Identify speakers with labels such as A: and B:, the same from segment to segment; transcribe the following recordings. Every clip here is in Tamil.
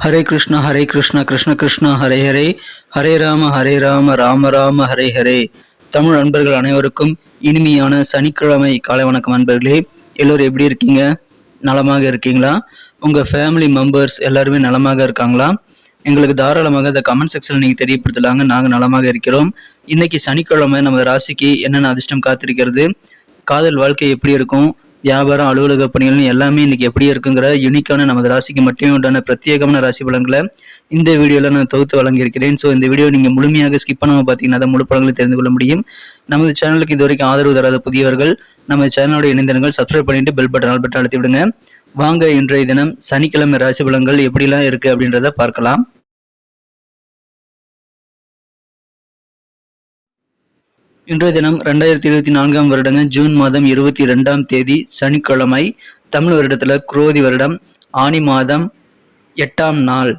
A: ஹரே கிருஷ்ணா ஹரே கிருஷ்ணா கிருஷ்ண கிருஷ்ணா ஹரே ஹரே. ஹரே ராம ஹரே ராம ராம ராம ஹரே ஹரே. தமிழ் அன்பர்கள் அனைவருக்கும் இனிமையான சனிக்கிழமை காலை வணக்கம் அன்பர்களே. எல்லோரும் எப்படி இருக்கீங்க? நலமாக இருக்கீங்களா? உங்கள் ஃபேமிலி மெம்பர்ஸ் எல்லாருமே நலமாக இருக்காங்களா? எங்களுக்கு தாராளமாக இந்த கமெண்ட் செக்ஷனில் நீங்கள் தெரியப்படுத்தலாங்க. நாங்கள் நலமாக இருக்கிறோம். இன்னைக்கு சனிக்கிழமை நம்ம ராசிக்கு என்னென்ன அதிர்ஷ்டம் காத்திருக்கிறது? காதல் வாழ்க்கை எப்படி இருக்கும்? வியாபாரம் அலுவலக பணிகள்னு எல்லாமே இன்னைக்கு எப்படி இருக்குங்கிற யூனிக்கான நமது ராசிக்கு மட்டுமே உண்டான பிரத்யேகமான ராசி பலன்களை இந்த வீடியோவில் நான் தொகுத்து வழங்கியிருக்கிறேன். ஸோ இந்த வீடியோ நீங்கள் முழுமையாக ஸ்கிப் பண்ணாமல் பார்த்தீங்கன்னா தான் முழு பலன்களை தெரிந்து கொள்ள முடியும். நமது சேனலுக்கு இதுவரைக்கும் ஆதரவு தராத புதியவர்கள் நம்ம சேனலோட இணைந்திருங்கள் சப்ஸ்கிரைப் பண்ணிட்டு பெல் பட்டன் ஆல் பட்டன் அழுத்தி விடுங்க. வாங்க இன்றைய தினம் சனிக்கிழமை ராசி பலன்கள் எப்படிலாம் இருக்குது அப்படின்றத பார்க்கலாம். இன்றைய தினம் ரெண்டாயிரத்தி இருபத்தி நான்காம் வருடங்க ஜூன் மாதம் இருபத்தி ரெண்டாம் தேதி சனிக்கிழமை தமிழ் வருடத்துல குரோதி வருடம் ஆனி மாதம் எட்டாம் நாள்.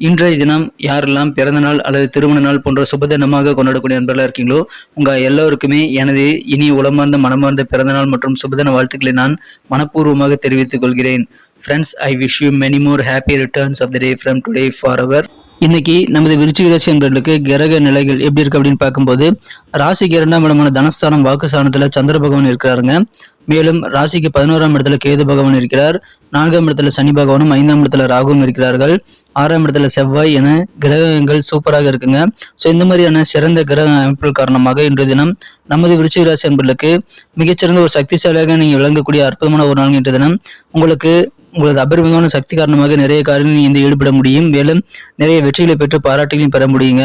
A: இன்றைய தினம் யாரெல்லாம் பிறந்த நாள் அல்லது திருமண நாள் போன்ற சுபதினமாக கொண்டாடக்கூடிய நண்பர்களாக இருக்கீங்களோ உங்கள் எல்லோருக்குமே எனது இனி உளமார்ந்த மனமார்ந்த பிறந்த நாள் மற்றும் சுபதின வாழ்த்துக்களை நான் மனப்பூர்வமாக தெரிவித்துக் கொள்கிறேன். Friends I wish you many more happy returns of the day from today for our இன்னைக்கு நமது விருச்சிக ராசி என்பவர்களுக்கு கிரக நிலைகள் எப்படி இருக்கு அப்படின்னு பார்க்கும்போது ராசிக்கு இரண்டாம் இடமான தனஸ்தானம் வாக்குஸ்தானத்துல சந்திர பகவான் இருக்கிறாருங்க. மேலும் ராசிக்கு பதினோராம் இடத்துல கேது பகவான் இருக்கிறார். நான்காம் இடத்துல சனி பகவானும் ஐந்தாம் இடத்துல ராகுவும் இருக்கிறார்கள். ஆறாம் இடத்துல செவ்வாய் என கிரகங்கள் சூப்பராக இருக்குங்க. ஸோ இந்த மாதிரியான சிறந்த கிரக அமைப்புகள் காரணமாக இன்றைய தினம் நமது விருச்சிக ராசி என்பர்களுக்கு மிகச்சிறந்த ஒரு சக்திசாலியாக நீங்கள் விளங்கக்கூடிய அற்புதமான ஒரு நாள் இன்றைய தினம். உங்களுக்கு உங்களது அபரிமிதமான சக்தி காரணமாக நிறைய காரியங்களில் இந்த ஈடுபட முடியும். மேலும் நிறைய வெற்றிகளை பெற்று பாராட்டுகளையும் பெற முடியுங்க.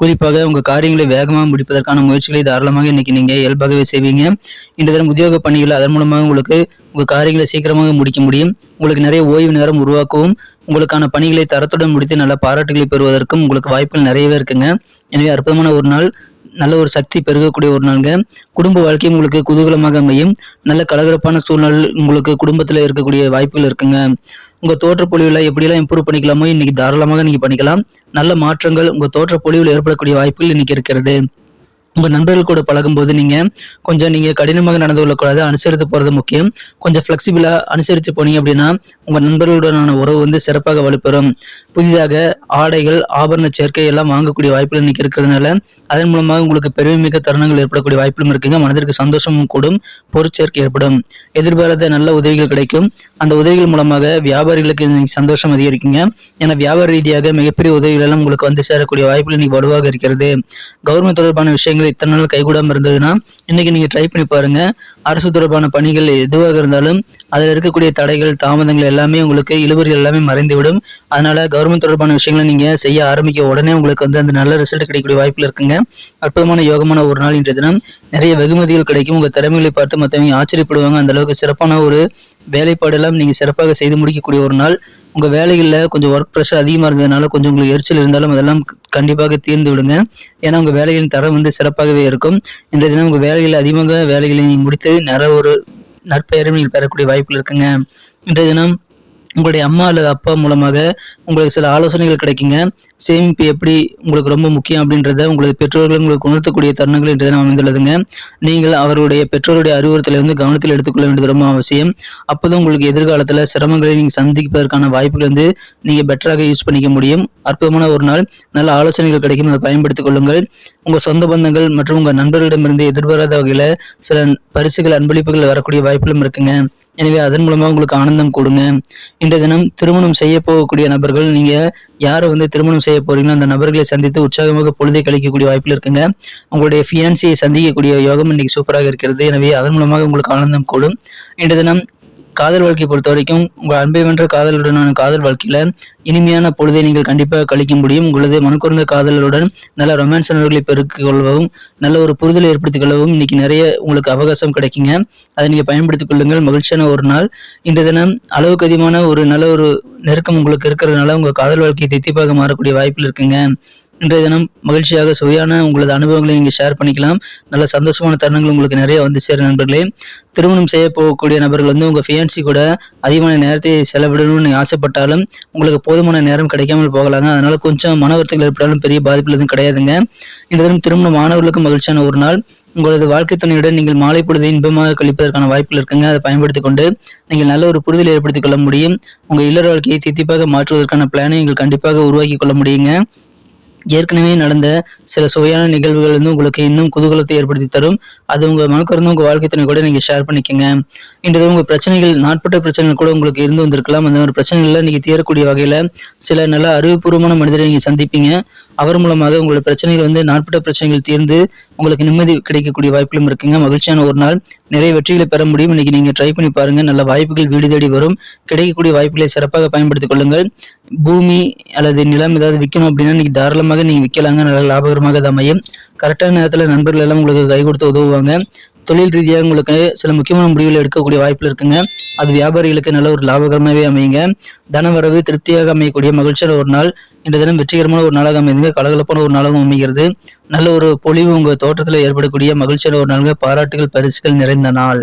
A: குறிப்பாக உங்க காரியங்களை வேகமாக முடிப்பதற்கான முயற்சிகளை தாராளமாக இன்னைக்கு நீங்க இயல்பாகவே செய்வீங்க. இந்த தினம் உத்தியோக பணிகள் அதன் மூலமாக உங்களுக்கு உங்க காரியங்களை சீக்கிரமாக முடிக்க முடியும். உங்களுக்கு நிறைய ஓய்வு நேரம் உருவாக்கவும் உங்களுக்கான பணிகளை தரத்துடன் முடித்து நல்ல பாராட்டுகளை பெறுவதற்கும் உங்களுக்கு வாய்ப்புகள் நிறையவே இருக்குங்க. எனவே அற்புதமான ஒரு நாள். நல்ல ஒரு சக்தி பெருகக்கூடிய ஒரு நாளுங்க. குடும்ப வாழ்க்கையும் உங்களுக்கு குதூகலமாக அமையும். நல்ல கலகலப்பான சூழ்நிலை உங்களுக்கு குடும்பத்தில் இருக்கக்கூடிய வாய்ப்புகள் இருக்குங்க. உங்க தோற்ற பொழிவுல எப்படியெல்லாம் இம்ப்ரூவ் பண்ணிக்கலாமோ இன்னைக்கு தாராளமாக நீங்க பண்ணிக்கலாம். நல்ல மாற்றங்கள் உங்க தோற்ற பொழிவில் ஏற்படக்கூடிய வாய்ப்புகள் இன்னைக்கு இருக்கிறது. உங்கள் நண்பர்கள் கூட பழகும்போது நீங்கள் கொஞ்சம் நீங்கள் கடினமாக நடந்து கொள்ளக்கூடாது அனுசரித்து போகிறது முக்கியம். கொஞ்சம் ஃப்ளெக்சிபிளாக அனுசரித்து போனீங்க அப்படின்னா உங்கள் நண்பர்களுடனான உறவு வந்து சிறப்பாக வலுப்பெறும். புதிதாக ஆடைகள் ஆபரண சேர்க்கை எல்லாம் வாங்கக்கூடிய வாய்ப்புகள் இன்னைக்கு இருக்கிறதுனால அதன் மூலமாக உங்களுக்கு பெருமைமிக்க தருணங்கள் ஏற்படக்கூடிய வாய்ப்புகளும் இருக்குங்க. மனதிற்கு சந்தோஷமும் கூடும். பொருட்சேர்க்கை ஏற்படும். எதிர்பாராத நல்ல உதவிகள் கிடைக்கும். அந்த உதவிகள் மூலமாக வியாபாரிகளுக்கு இன்னைக்கு சந்தோஷம் அதிகரிக்குங்க. ஏன்னா வியாபார ரீதியாக மிகப்பெரிய உதவிகள் எல்லாம் உங்களுக்கு வந்து சேரக்கூடிய வாய்ப்புகள் இன்னைக்கு வலுவாக இருக்கிறது. கவர்மெண்ட் தொடர்பான விஷயங்கள் இத்தனை நாள் கைகூடாமல் இருந்ததுன்னா இன்னைக்கு நீங்க ட்ரை பண்ணி பாருங்க. அரசு தொடர்பான பணிகள் எதுவாக இருந்தாலும் அதில் இருக்கக்கூடிய தடைகள் தாமதங்கள் எல்லாமே உங்களுக்கு இழுபறிகள் எல்லாமே மறைந்துவிடும். அதனால கவர்மெண்ட் தொடர்பான விஷயங்களை நீங்க செய்ய ஆரம்பிக்க உடனே உங்களுக்கு வந்து அந்த நல்ல ரிசல்ட் கிடைக்கக்கூடிய வாய்ப்பில் இருக்குங்க. அற்புதமான யோகமான ஒரு நாள் இன்றைய தினம். நிறைய வெகுமதிகள் கிடைக்கும். உங்க திறமைகளை பார்த்து மற்றவங்க ஆச்சரியப்படுவாங்க. அந்த அளவுக்கு சிறப்பான ஒரு வேலைப்பாடெல்லாம் நீங்கள் சிறப்பாக செய்து முடிக்கக்கூடிய ஒரு நாள். உங்கள் வேலைகளில் கொஞ்சம் ஒர்க் ப்ரெஷர் அதிகமாக இருந்ததுனால கொஞ்சம் உங்களுக்கு எரிச்சல் இருந்தாலும் அதெல்லாம் கண்டிப்பாக தீர்ந்து விடுங்க. ஏன்னா உங்கள் வேலைகளின் தரம் வந்து சிறப்பாகவே இருக்கும். இன்றைய தினம் உங்கள் வேலைகளில் அதிகமாக வேலைகளை நீங்கள் முடித்து நிறைய ஒரு நற்பெயரும் நீங்கள் பெறக்கூடிய வாய்ப்புகள் இருக்குங்க. இன்றைய தினம் உங்களுடைய அம்மா அல்லது அப்பா மூலமாக உங்களுக்கு சில ஆலோசனைகள் கிடைக்குங்க. சேமிப்பு எப்படி உங்களுக்கு ரொம்ப முக்கியம் அப்படின்றத உங்களது பெற்றோர்கள் உங்களுக்கு உணர்த்தக்கூடிய தருணங்கள் இன்றைய நான் அமைந்துள்ளதுங்க. நீங்கள் அவருடைய பெற்றோருடைய அறிவுறுத்தலை வந்து கவனத்தில் எடுத்துக்கொள்ள வேண்டியது ரொம்ப அவசியம். அப்போதான் உங்களுக்கு எதிர்காலத்தில் சிரமங்களை நீங்கள் சந்திப்பதற்கான வாய்ப்புகள் வந்து நீங்கள் பெட்டராக யூஸ் பண்ணிக்க முடியும். அற்புதமான ஒரு நாள். நல்ல ஆலோசனைகள் கிடைக்கும். அதை பயன்படுத்திக் கொள்ளுங்கள். உங்கள் சொந்த பந்தங்கள் மற்றும் உங்கள் நண்பர்களிடமிருந்து எதிர்பாராத வகையில் சில பரிசுகள் அன்பளிப்புகள் வரக்கூடிய வாய்ப்புகளும் இருக்குங்க. எனவே அதன் மூலமாக உங்களுக்கு ஆனந்தம் கொடுங்க. இன்றைய தினம் திருமணம் செய்ய போகக்கூடிய நபர்கள் நீங்க யாரை வந்து திருமணம் செய்ய போறீங்களோ அந்த நபர்களை சந்தித்து உற்சாகமாக பொழுதை கழிக்கக்கூடிய வாய்ப்புகள் இருக்குங்க. உங்களுடைய ஃபியான்சியை சந்திக்கக்கூடிய யோகம் இன்னைக்கு சூப்பராக இருக்கிறது. எனவே அதன் மூலமாக உங்களுக்கு ஆனந்தம் கூடும். இன்றைய தினம் காதல் வாழ்க்கையை பொறுத்த வரைக்கும் உங்கள் அன்பை வென்ற காதலுடனான காதல் வாழ்க்கையில இனிமையான பொழுதை நீங்கள் கண்டிப்பாக கழிக்க முடியும். உங்களது மனக்குறந்த காதலருடன் நல்ல ரொமான்ஸ் உணர்வுகளை பெருக்கிக் கொள்ளவும் நல்ல ஒரு புரிதலை ஏற்படுத்திக் கொள்ளவும் இன்னைக்கு நிறைய உங்களுக்கு அவகாசம் கிடைக்குங்க. அதை நீங்க பயன்படுத்திக் கொள்ளுங்கள். மகிழ்ச்சியான ஒரு நாள். இன்றைய தினம் அளவுக்கு அதிகமான ஒரு நல்ல ஒரு நெருக்கம் உங்களுக்கு இருக்கிறதுனால உங்க காதல் வாழ்க்கையை தித்திப்பாக மாறக்கூடிய வாய்ப்பில் இருக்குங்க. இன்றைய தினம் மகிழ்ச்சியாக சுவையான உங்களது அனுபவங்களை நீங்கள் ஷேர் பண்ணிக்கலாம். நல்ல சந்தோஷமான தருணங்கள் உங்களுக்கு நிறைய வந்து சேர நண்பர்களே. திருமணம் செய்ய போகக்கூடிய நபர்கள் வந்து உங்கள் ஃபியான்சி கூட அதிகமான நேரத்தை செலவிடணும்னு ஆசைப்பட்டாலும் உங்களுக்கு போதுமான நேரம் கிடைக்காமல் போகலாங்க. அதனால கொஞ்சம் மன வருத்தங்கள் ஏற்பட்டாலும் பெரிய பாதிப்பில் எதுவும் கிடையாதுங்க. இந்த தினம் திருமணம் மாணவர்களுக்கு மகிழ்ச்சியான ஒரு நாள். உங்களது வாழ்க்கை துணையுடன் நீங்கள் மாலை பொழுதை இன்பமாக கழிப்பதற்கான வாய்ப்புகள் இருக்குங்க. அதை பயன்படுத்திக் கொண்டு நீங்கள் நல்ல ஒரு புரிதலை ஏற்படுத்திக் கொள்ள முடியும். உங்கள் இல்லற வாழ்க்கையை தித்திப்பாக மாற்றுவதற்கான பிளானை நீங்கள் கண்டிப்பாக உருவாக்கி கொள்ள முடியுங்க. ஏற்கனவே நடந்த சில சுவையான நிகழ்வுகள் வந்து உங்களுக்கு இன்னும் குதூகலத்தை ஏற்படுத்தி தரும். அது உங்க மனக்கருந்து உங்க வாழ்க்கை துணை கூட நீங்க ஷேர் பண்ணிக்கங்க. இன்றது உங்க பிரச்சனைகள் நாட்பட்ட பிரச்சனைகள் கூட உங்களுக்கு இருந்து வந்திருக்கலாம். அந்த மாதிரி பிரச்சனைகள்ல நீங்க தீரக்கூடிய வகையில சில நல்ல அறிவுபூர்வமான மனிதரை நீங்க சந்திப்பீங்க. அவர் மூலமாக உங்களோட பிரச்சனைகள் வந்து நாட்பட்ட பிரச்சனைகள் தீர்ந்து உங்களுக்கு நிம்மதி கிடைக்கக்கூடிய வாய்ப்புகளும் இருக்குங்க. மகிழ்ச்சியான ஒரு நாள். நிறைய வெற்றிகளை பெற முடியும். இன்னைக்கு நீங்க ட்ரை பண்ணி பாருங்க. நல்ல வாய்ப்புகள் வீடு தேடி வரும். கிடைக்கக்கூடிய வாய்ப்புகளை சிறப்பாக பயன்படுத்திக் கொள்ளுங்கள். பூமி அல்லது நிலம் ஏதாவது விற்கணும் அப்படின்னா இன்னைக்கு தாராளமாக நீங்க விற்கலாங்க. நல்ல லாபகரமாக தான் அமையும். கரெக்டான நேரத்தில் நண்பர்கள் எல்லாம் உங்களுக்கு கை கொடுத்து உதவுவாங்க. தொழில் ரீதியாக உங்களுக்கு சில முக்கியமான முடிவுகள் எடுக்கக்கூடிய வாய்ப்புகள் இருக்குங்க. அது வியாபாரிகளுக்கு நல்ல ஒரு லாபகரமாகவே அமையுங்க. தனவரவு திருப்தியாக அமையக்கூடிய மகிழ்ச்சியான ஒரு நாள். இன்றைய தினம் வெற்றிகரமான ஒரு நாளாக அமைந்துங்க கலகலப்பான ஒரு நாளாகவும் அமைகிறது. நல்ல ஒரு பொலிவு உங்கள் தோட்டத்தில் ஏற்படக்கூடிய மகிழ்ச்சியான ஒரு நாளுங்க. பாராட்டுகள் பரிசுகள் நிறைந்த நாள்.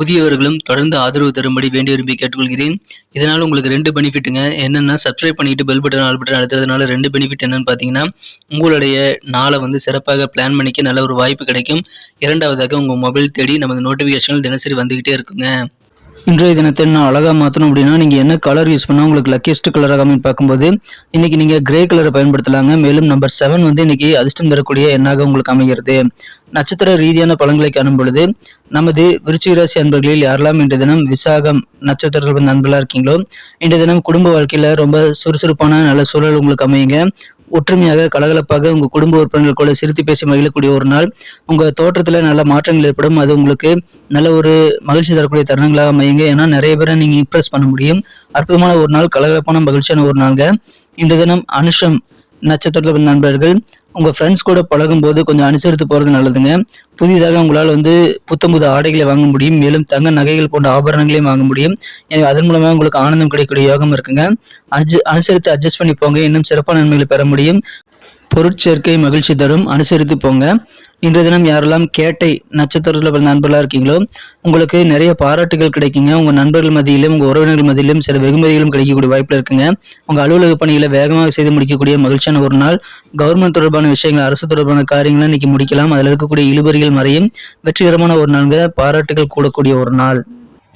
A: புதியவர்களும் தொடர்ந்து ஆதரவு தரும்படி வேண்டி விரும்பி கேட்டுக்கொள்கிறேன். இதனால் உங்களுக்கு ரெண்டு பெனிஃபிட்டுங்க. என்னென்னா சப்ஸ்கிரைப் பண்ணிட்டு பெல் பட்டன் ஆல் பட்டன் அழுத்துறதுனால ரெண்டு பெனிஃபிட் என்னன்னு பார்த்தீங்கன்னா உங்களுடைய நாளை வந்து சிறப்பாக பிளான் பண்ணிக்க நல்ல ஒரு வாய்ப்பு கிடைக்கும். இரண்டாவதாக உங்கள் மொபைல் தேடி நமது நோட்டிஃபிகேஷன்கள் தினசரி வந்துக்கிட்டே இருக்குங்க. இன்றைய தினத்தை நான் அழகாக மாற்றணும் அப்படின்னா நீங்கள் என்ன கலர் யூஸ் பண்ணால் உங்களுக்கு லக்கியஸ்ட் கலராக அமைன்னு பார்க்கும்போது இன்றைக்கி நீங்கள் கிரே கலரை பயன்படுத்தலாங்க. மேலும் நம்பர் செவன் வந்து இன்றைக்கி அதிர்ஷ்டம் தரக்கூடிய எண்ணாக உங்களுக்கு அமைகிறது. நட்சத்திர ரீதியான பலன்களை காணும் பொழுது நமது விருச்சிக ராசி அன்பர்களில் யாரெல்லாம் இன்றைய தினம் விசாகம் நட்சத்திரங்கள் நண்பர்களாக இருக்கீங்களோ இன்றைய தினம் குடும்ப வாழ்க்கையில் ரொம்ப சுறுசுறுப்பான நல்ல சூழல் உங்களுக்கு அமையுங்க. ஒற்றுமையாக கலகலப்பாக உங்க குடும்ப உறுப்பினர்கள் கூட சிரித்து பேசி மகிழக்கூடிய ஒரு நாள். உங்க தோற்றத்துல நல்ல மாற்றங்கள் ஏற்படும். அது உங்களுக்கு நல்ல ஒரு மகிழ்ச்சி தரக்கூடிய தருணங்களாக அமையுங்க. ஏன்னா நிறைய பேரை நீங்க இம்ப்ரெஸ் பண்ண முடியும். அற்புதமான ஒரு நாள் கலகலப்பான மகிழ்ச்சியான ஒரு நாள்ங்க. இன்று தினம் அனுஷம் நட்சத்திரத்தில் நண்பர்கள் உங்கள் ஃப்ரெண்ட்ஸ் கூட பழகும் போது கொஞ்சம் அனுசரித்து போகிறது நல்லதுங்க. புதிதாக உங்களால் வந்து புத்தம் புது ஆடைகளை வாங்க முடியும். மேலும் தங்க நகைகள் போன்ற ஆபரணங்களையும் வாங்க முடியும். எனவே அதன் மூலமாக உங்களுக்கு ஆனந்தம் கிடைக்கக்கூடிய யோகம் இருக்குங்க. அட்ஜ அனுசரித்து அட்ஜஸ்ட் பண்ணி போங்க. இன்னும் சிறப்பான நன்மைகளை பெற முடியும். பொருட்சேர்க்கை மகிழ்ச்சி தரும். அனுசரித்து போங்க. இன்றைய தினம் யாரெல்லாம் கேட்டை நட்சத்திரத்தில் பிறந்த நண்பர்களாக இருக்கீங்களோ உங்களுக்கு நிறைய பாராட்டுகள் கிடைக்குங்க. உங்கள் நண்பர்கள் மத்தியிலும் உங்கள் உறவினர்கள் மத்தியிலும் சில வெகுமதிகளும் கிடைக்கக்கூடிய வாய்ப்பில் இருக்குங்க. உங்கள் அலுவலக பணிகளை வேகமாக செய்து முடிக்கக்கூடிய மகிழ்ச்சியான ஒரு நாள். கவர்மெண்ட் தொடர்பான விஷயங்கள் அரசு தொடர்பான காரியங்களை இன்னைக்கு முடிக்கலாம். அதில் இருக்கக்கூடிய இழுபறிகள் மறையும். வெற்றிகரமான ஒரு நாள்ங்க. பாராட்டுகள் கூடக்கூடிய ஒரு நாள்.